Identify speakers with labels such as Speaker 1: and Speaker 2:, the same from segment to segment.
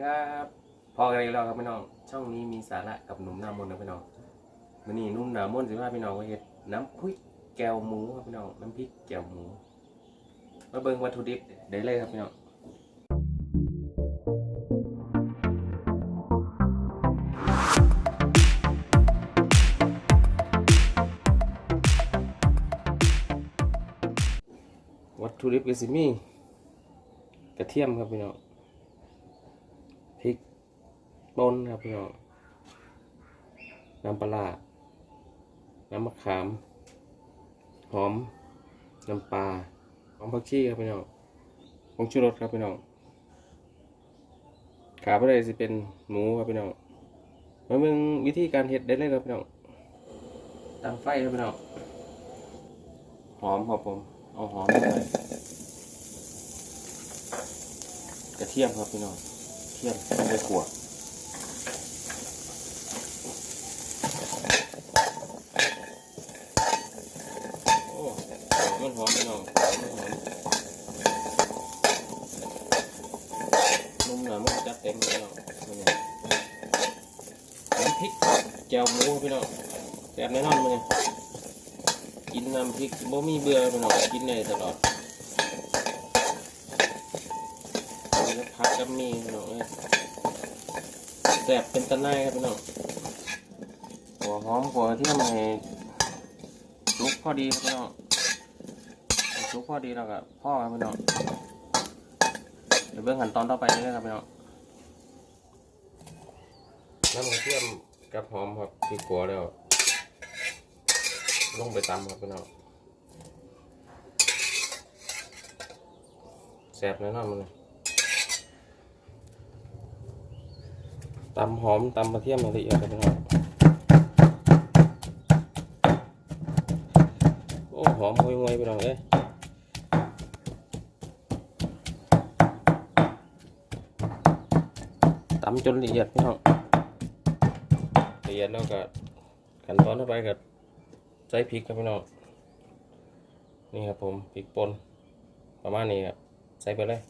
Speaker 1: ครับพอีกแล้วครับพี่น้อง ช่องนี้มีสาระกับหนุ่มหน้ามนต์นะพี่น้องวันนี้นุ่มหน้ามนต์สิพาพี่น้องมาเฮ็ดน้ำพริกแก้วหมูครับพี่น้องน้ำพริกแก้วหมูมาเบิ่งวัตถุดิบได้เลยครับพี่น้องวัตถุดิบก็สิมีกระเทียมครับพี่น้อง พริกป่นครับพี่น้องน้ำปลาน้ำมะขาม หอม น้ำปลาหอมผักชีครับพี่น้องผงชูรสครับพี่น้องขาไปเลยสิเป็นหมูครับพี่น้องมาเบิ่งวิธีการเฮ็ดได้เลยครับพี่น้องตั้งไฟครับพี่น้องหอมครับผมเอาหอมกระเทียมครับพี่น้อง เทียมลงไปขั่วโอ้มันหอมพี่น้องมันหอมนุ่มหนามันจัดเต็มพี่น้องมันเนี่ยน้ำพริกแจ่วหมูครับพี่น้องแซ่บแน่นอนมันเนี่ยกินน้ำพริกบ่มีเบื่อพี่น้องกินได้ตลอด แล้วพักกับมีพี่น้องเอ้ยแซ่บเป็นตะไนครับพี่น้องหัวหอมหัวที่ทำให้สุกพอดีครับพี่น้องสุกพอดีแล้วก็พ่อครับพี่น้องเดี๋ยวเบื้องขั้นตอนต่อไปเลยครับพี่น้องน้ำกระเทียมกับหอมครับที่ขัวแล้วลงไปตำครับพี่น้องแซ่บแน่นอนมันเลย ตำหอมตำกระเทียมละเอียดครับพี่น้องโอ้หอมห่วยๆพี่น้องเอ้ยตำจนละเอียดพี่น้องละเอียดแล้วก็ขั้นตอนต่อไปก็ใส่พริกครับพี่น้องนี่ครับผมพริกป่นประมาณนี้ครับใส่ไปเลย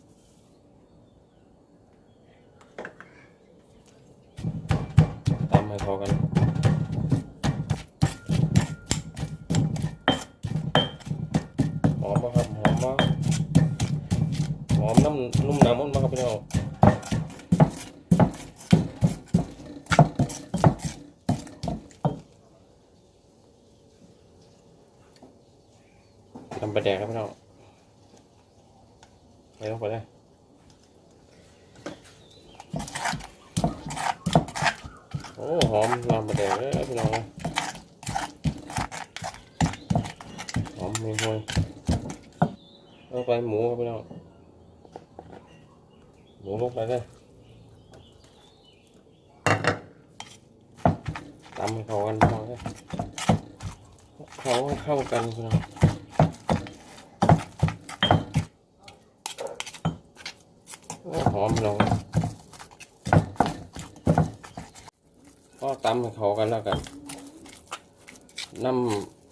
Speaker 1: ตำ ให้เข้ากัน หอมมากครับ หอมมากหอมน้ำนุ่มน้ำมันมากครับพี่น้องทำปลาแดกครับพี่น้องไปลงไปเลย อ้หอมน้ำปลาแดกเลยพี่น้องหอมมีหวยเอาไปหมูครับพี่น้องหมูลงไปเลยตำให้เข้ากันพี่น้องเลยเขาเข้ากันพี่น้องโอ้หอมลงก็ ตำให้เขากันแล้วกันน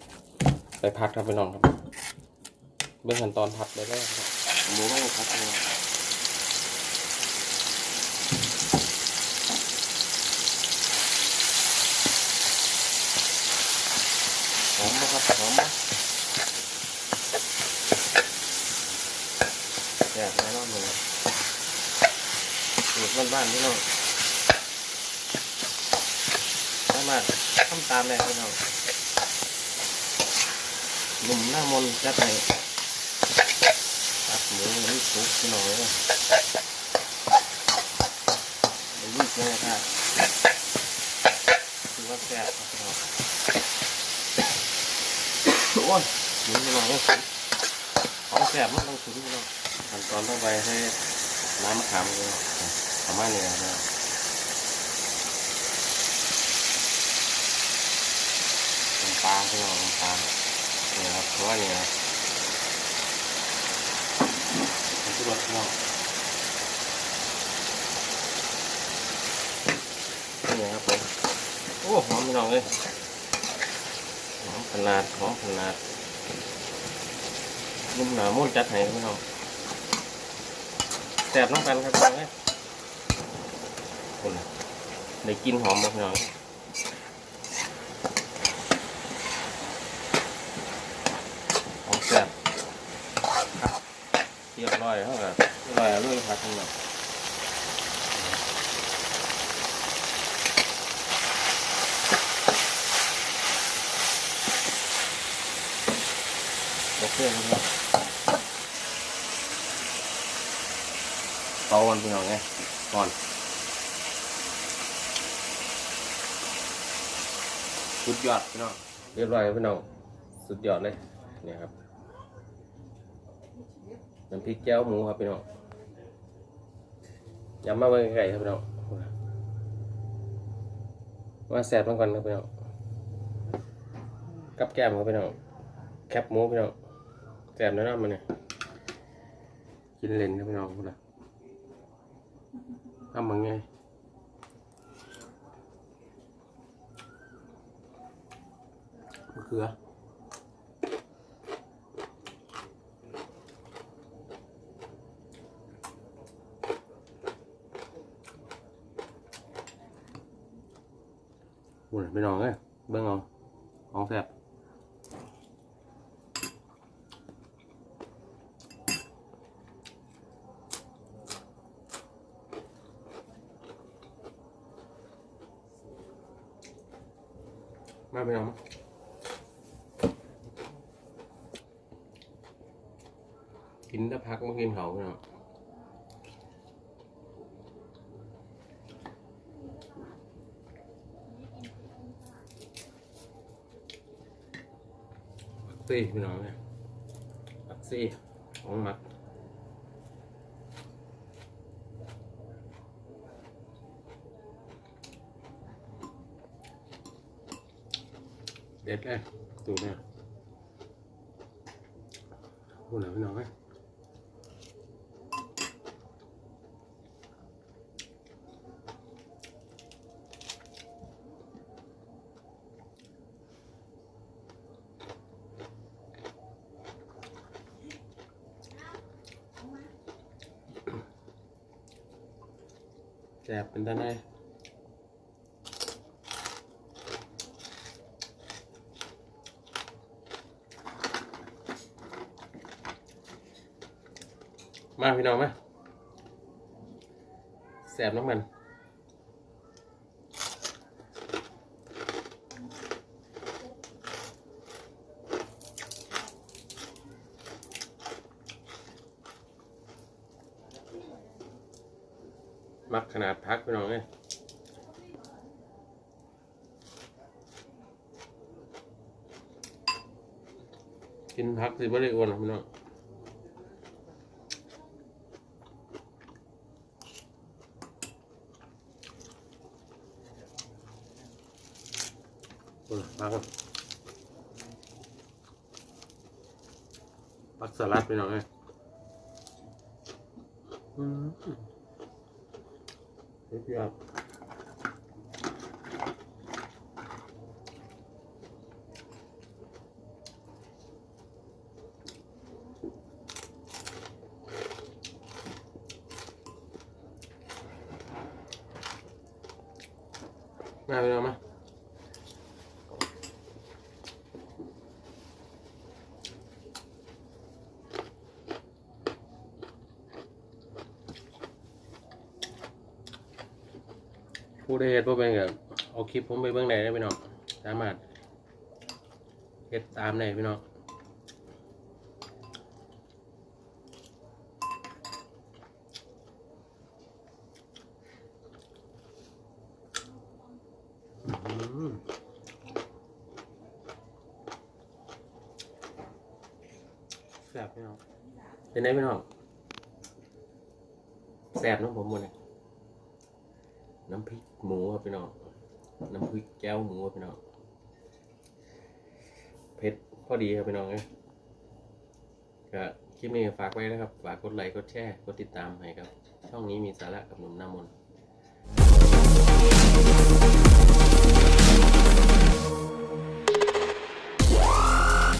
Speaker 1: ำไปพัดครับไปนองครับ เบื้องขั้นตอนพัดไปได้ครับหมูไม่พัดเลยหอมไหมครับหอมแซ่บแน่นอนเลยสูตรบ้านๆพี่น้องสามารถทำตามได้พี่น้องหนุ่มหน้ามนจัดให้ตัดหมูมันสุกพี่น้องเลยเดี๋ยววิ่งเลยครับคือว่าแซ่บครับพี่น้องโอ้ยหมูพี่น้องของแซ่บมันต้องถึงพี่น้องขั้นตอนต่อไปให้น้ำมะขามเลยประมาณนี้นะครับน้ำปลาที่เราน้ำปลาเนี่ยครับประมานี้ครับน้ำซุปรสพี่น้องนี่ครับผมโอ้หอมพี่น้องเลยหอมขนาดหอมขนาดนุ่มหนามุ่นจัดให้พี่น้องแสบน้องกันครับพี่น้องเลยได้กินหอมมากพี่น้องหอมแซ่บครับ เรียบร้อยเท่ากับเรียบร้อยแล้วเลยครับทั้งหมดโอเคครับเตาวันพี่น้องไงก่อนสุดยอดพี่น้องเรียบร้อยครับพี่น้องสุดยอดเลยเนี่ยครับ น้ำพริกแก้วหมูครับพี่น้องยำมาเบิ่งไก่ครับพี่น้องมาแซ่บมันก่อนครับพี่น้องกับแก้มครับพี่น้องแคบหมูพี่น้องแซ่บแน่นอนมันเนี่ยกินเล่นครับพี่น้องพูดละทำมังไงมะเขือ บุญไปนอนเลยเบิ่งเอาของแซ่บมาไปนอนมากินถ้าพักมากินเขาเนาะ ซี่พี่น้องเนี่ยผักซี่ของหมักเด็ดเลยตูเนี่ยพูดหน่อยพี่น้องไหม สบเป็นตาไงมาพี่น้องมาแสบน้ำมัน มักขนาดพักพี่น้องเอ้ยกินพักสิบ่ได้อ้วนหรอกพี่น้องพักอะพักสลัดพี่น้องเอ้ย อืมสุดยอดมาไปเอามา ผู้ได้เฮ็ดบ่เป็นก็เอาคลิปผมไปเบิ่งได้เด้พี่น้องสามารถเฮ็ดตามได้พี่น้องแซ่บพี่น้องเป็นไงพี่น้องแซ่บน้องผมหมดเลย หมูครับพี่น้องน้ำพริกแก้วหมูครับพี่น้องเผ็ดพอดีครับพี่น้องเอ้ยก็คลิปนี้ฝากไว้นะครับ ฝากกดไลค์กดแชร์กดติดตามให้ครับ ช่องนี้มีสาระกับหนุ่มหน้ามนต์